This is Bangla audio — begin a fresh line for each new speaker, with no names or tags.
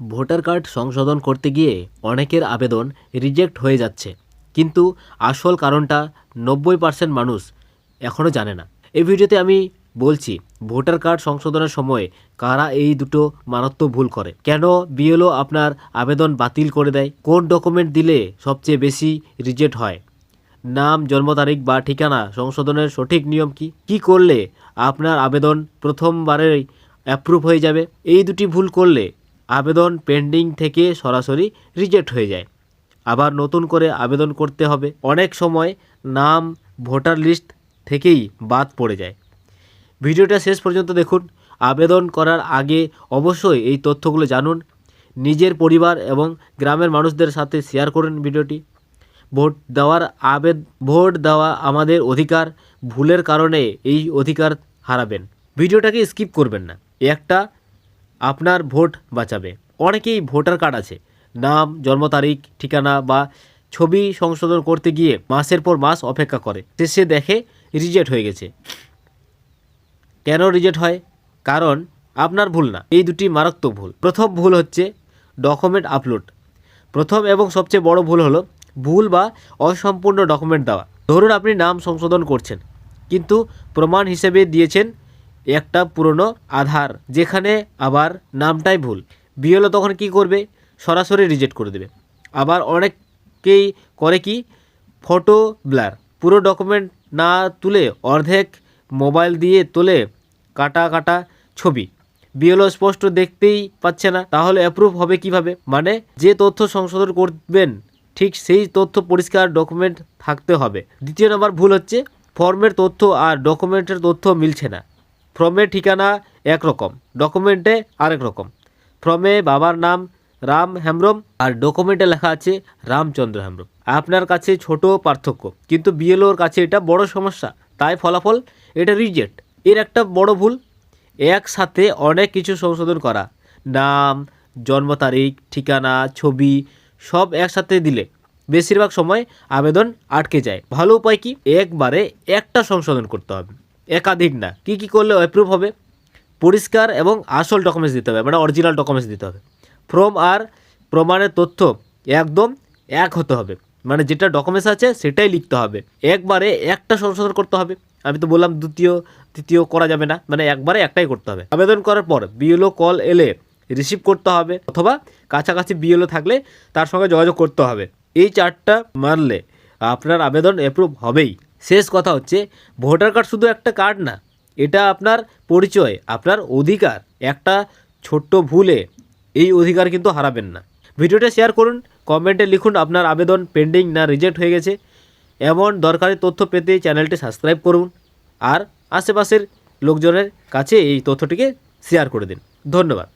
ভোটার কার্ড সংশোধন করতে গিয়ে অনেকের আবেদন রিজেক্ট হয়ে যাচ্ছে। কিন্তু আসল কারণটা নব্বই পার্সেন্ট মানুষ এখনও জানে না। এই ভিডিওতে আমি বলছি, ভোটার কার্ড সংশোধনের সময় কারা এই দুটো মারাত্মক ভুল করে? কেন বিএলও আপনার আবেদন বাতিল করে দেয়? কোন ডকুমেন্ট দিলে সবচেয়ে বেশি রিজেক্ট হয়? নাম, জন্ম তারিখ বা ঠিকানা সংশোধনের সঠিক নিয়ম কি? কি করলে আপনার আবেদন প্রথমবারেই অ্যাপ্রুভ হয়ে যাবে? এই দুটি ভুল করলে আবেদন পেন্ডিং থেকে সরাসরি রিজেক্ট হয়ে যায়। আবার নতুন করে আবেদন করতে হবে। অনেক সময় নাম, ভোটার লিস্ট থেকেই বাদ পড়ে যায়। ভিডিওটা শেষ পর্যন্ত দেখুন। আবেদন করার আগে অবশ্যই এই তথ্যগুলো জানুন। নিজের পরিবার এবং গ্রামের মানুষদের সাথে শেয়ার করুন ভিডিওটি। ভোট দেওয়ার আবেদ, ভোট দেওয়া আমাদের অধিকার। ভুলের কারণে এই অধিকার হারাবেন। ভিডিওটাকে স্কিপ করবেন না। একটা আপনার ভোট বাঁচাবে। অনেকেই ভোটার কার্ড আছে। নাম, জন্ম তারিখ, ঠিকানা বা ছবি সংশোধন করতে গিয়ে মাসের পর মাস অপেক্ষা করে। শেষে দেখে রিজেক্ট হয়ে গেছে। কেন রিজেক্ট হয়? কারণ আপনার ভুল না। এই দুটি মারাত্মক ভুল। প্রথম ভুল হচ্ছে ডকুমেন্ট আপলোড। প্রথম এবং সবচেয়ে বড় ভুল হলো ভুল বা অসম্পূর্ণ ডকুমেন্ট দেওয়া। ধরুন আপনি নাম সংশোধন করছেন, কিন্তু প্রমাণ হিসেবে দিয়েছেন একটা পুরনো আধার, যেখানে আবার নামটাই ভুল। বিএলও তখন কি করবে? সরাসরি রিজেক্ট করে দেবে। আবার অনেকেই করে কি? ফটো ব্লার পুরো ডকুমেন্ট না তুলে অর্ধেক মোবাইল দিয়ে তোলে কাটা কাটা ছবি। বিএলও স্পষ্ট দেখতেই পাচ্ছে না, তাহলে অ্যাপ্রুভ হবে কীভাবে? মানে যে তথ্য সংশোধন করবেন, ঠিক সেই তথ্য পরিষ্কার ডকুমেন্ট থাকতে হবে। দ্বিতীয় নম্বর ভুল হচ্ছে ফর্মের তথ্য আর ডকুমেন্টের তথ্য মিলছে না। ফর্মের ঠিকানা একরকম ডকুমেন্টে আরেক রকম। ফর্মে বাবার নাম রাম হেমব্রম আর ডকুমেন্টে লেখা আছে রামচন্দ্র হেমব্রম। আপনার কাছে ছোট পার্থক্য, কিন্তু বিএলওর কাছে এটা বড় সমস্যা, তাই ফলাফল এটা রিজেক্ট এর একটা বড় ভুল, একসাথে অনেক কিছু সংশোধন করা, নাম, জন্ম তারিখ, ঠিকানা, ছবি, সব একসাথে দিলে বেশিরভাগ সময় আবেদন আটকে যায়। ভালো উপায় কি? একবারে একটা সংশোধন করতে হবে। একাধিক না। কি কি করলে অ্যাপ্রুভ হবে? পরিষ্কার এবং আসল ডকুমেন্টস দিতে হবে মানে অরিজিনাল ডকুমেন্টস দিতে হবে। ফর্ম আর প্রমাণের তথ্য একদম এক হতে হবে। মানে যেটা ডকুমেন্টস আছে সেটাই লিখতে হবে। একবারে একটা সংশোধন করতে হবে। আমি তো বললাম দ্বিতীয়, তৃতীয় করা যাবে না। মানে একবারে একটাই করতে হবে। আবেদন করার পর বিএলও কল এলে রিসিভ করতে হবে অথবা কাছাকাছি বিএলও থাকলে তার সঙ্গে যোগাযোগ করতে হবে। এই চারটা মানলে আপনার আবেদন অ্যাপ্রুভ হবেই। শেষ কথা হচ্ছে, ভোটার কার্ড শুধু একটা কার্ড না, এটা আপনার পরিচয়, আপনার অধিকার, একটা ছোট্ট ভুলে এই অধিকার কিন্তু হারাবেন না। ভিডিওটা শেয়ার করুন কমেন্টে লিখুন আপনার আবেদন পেন্ডিং না রিজেক্ট হয়ে গেছে। এমন দরকারি তথ্য পেতে চ্যানেলটি সাবস্ক্রাইব করুন আর আশেপাশের লোকজনের কাছে এই তথ্যটিকে শেয়ার করে দিন। ধন্যবাদ।